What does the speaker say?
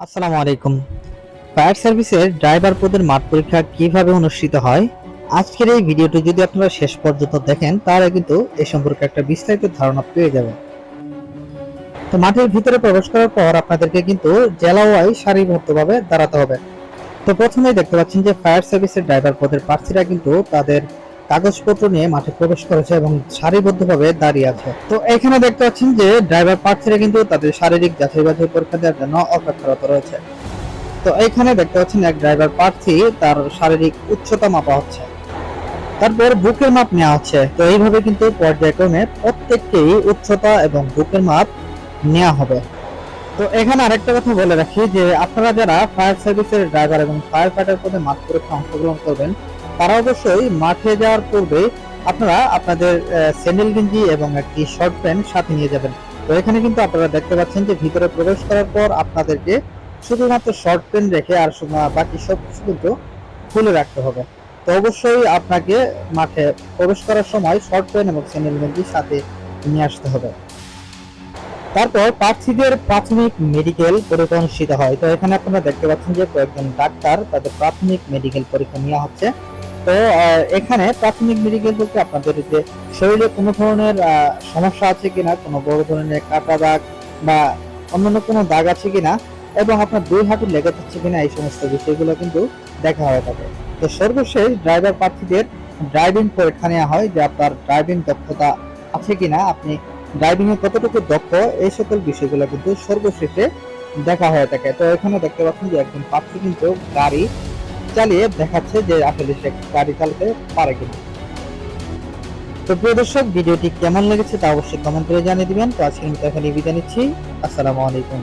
আসসালামু আলাইকুম। ফায়ার সার্ভিসের ড্রাইভার পদের মাঠ পরীক্ষা কীভাবে অনুষ্ঠিত হয়? আজকের এই ভিডিওটি যদি আপনারা শেষ পর্যন্ত দেখেন, তাহলে কিন্তু এ সম্পর্কে একটা বিস্তারিত ধারণা পেয়ে যাবেন। তো মাঠের ভিতরে প্রবেশ করার পর আপনাদেরকে কিন্তু জেলা ওয়াই সারিবদ্ধভাবে দাঁড়াতে হবে। তো প্রথমেই দেখতে পাচ্ছেন যে ফায়ার সার্ভিসের ড্রাইভার পদের প্রার্থীরা কিন্তু তাদের কাগজপত্র নিয়ে মাঠে প্রবেশ করেছে এবং সারিবদ্ধভাবে দাঁড়িয়ে আছে। তো এখানে দেখতে পাচ্ছেন যে ড্রাইভার প্রার্থীরা কিন্তু তাদের শারীরিক যাচাই বাছাই পরীক্ষা দেওয়ার জন্য অপেক্ষারত রয়েছে। তো এখানে দেখতে পাচ্ছেন এক ড্রাইভার প্রার্থী তার শারীরিক উচ্চতা মাপা হচ্ছে। তারপর বুকের মাপ নেওয়া হচ্ছে। তো এইভাবে কিন্তু পর্যায়ক্রমে প্রত্যেককেই উচ্চতা এবং বুকের মাপ নেওয়া হবে। তো এখানে আরেকটা কথা বলে রাখি যে আপনারা যারা ফায়ার সার্ভিসের ড্রাইভার এবং ফায়ার ফাইটার পদে মাঠ পরীক্ষা অংশগ্রহণ করবেন তারা অবশ্যই মাঠে যাওয়ার পূর্বে আপনারা আপনাদের স্যান্ডেল গেঞ্জি এবং একটি শর্ট প্যান্ট সাথে নিয়ে যাবেন। তো এখানে কিন্তু আপনারা দেখতে পাচ্ছেন যে ভিতরে প্রবেশ করার পর আপনাদেরকে শুধুমাত্র শর্ট প্যান্ট রেখে আর বাকি সব কিছু কিন্তু খুলে রাখতে হবে। তো অবশ্যই আপনাকে মাঠে প্রবেশ করার সময় শর্ট প্যান্ট এবং স্যান্ডেল গেঞ্জি সাথে নিয়ে আসতে হবে। তারপর প্রার্থীদের প্রাথমিক মেডিকেল পরীক্ষা অনুষ্ঠিত হয়। তো এখানে আপনারা দেখতে পাচ্ছেন যে কয়েকজন ডাক্তার তাদের প্রাথমিক মেডিকেল পরীক্ষা নেওয়া হচ্ছে। তো এখানে প্রাথমিক মেডিকেল বলতে আপনাদের যে শরীরে কোনো ধরনের সমস্যা আছে কিনা, কোনো বড় ধরনের কাটা দাগ বা অন্যান্য কোনো দাগ আছে কিনা, এবং আপনার দুই হাঁটু লেগে যাচ্ছে কিনা, এই সমস্ত বিষয়গুলো কিন্তু দেখা হয়ে থাকে। তো সর্বশেষ ড্রাইভার প্রার্থীদের ড্রাইভিং পরীক্ষা নেওয়া হয় যে আপনার ড্রাইভিং দক্ষতা আছে কিনা, আপনি ড্রাইভিং এ কতটুকু দক্ষ, এই সকল বিষয়গুলো কিন্তু সর্বশেষে দেখা হয়ে থাকে। তো এখানে দেখতে পাচ্ছেন যে একজন প্রার্থী কিন্তু গাড়ি চালিয়ে দেখাচ্ছে যে আসলে সে গাড়ি চালাতে পারে কিনা। তো প্রিয় দর্শক, ভিডিওটি কেমন লেগেছে তা অবশ্যই কমেন্ট করে জানিয়ে দিবেন। তো আজকের মতো এখানে বিদায় নিচ্ছি। আসসালামু আলাইকুম।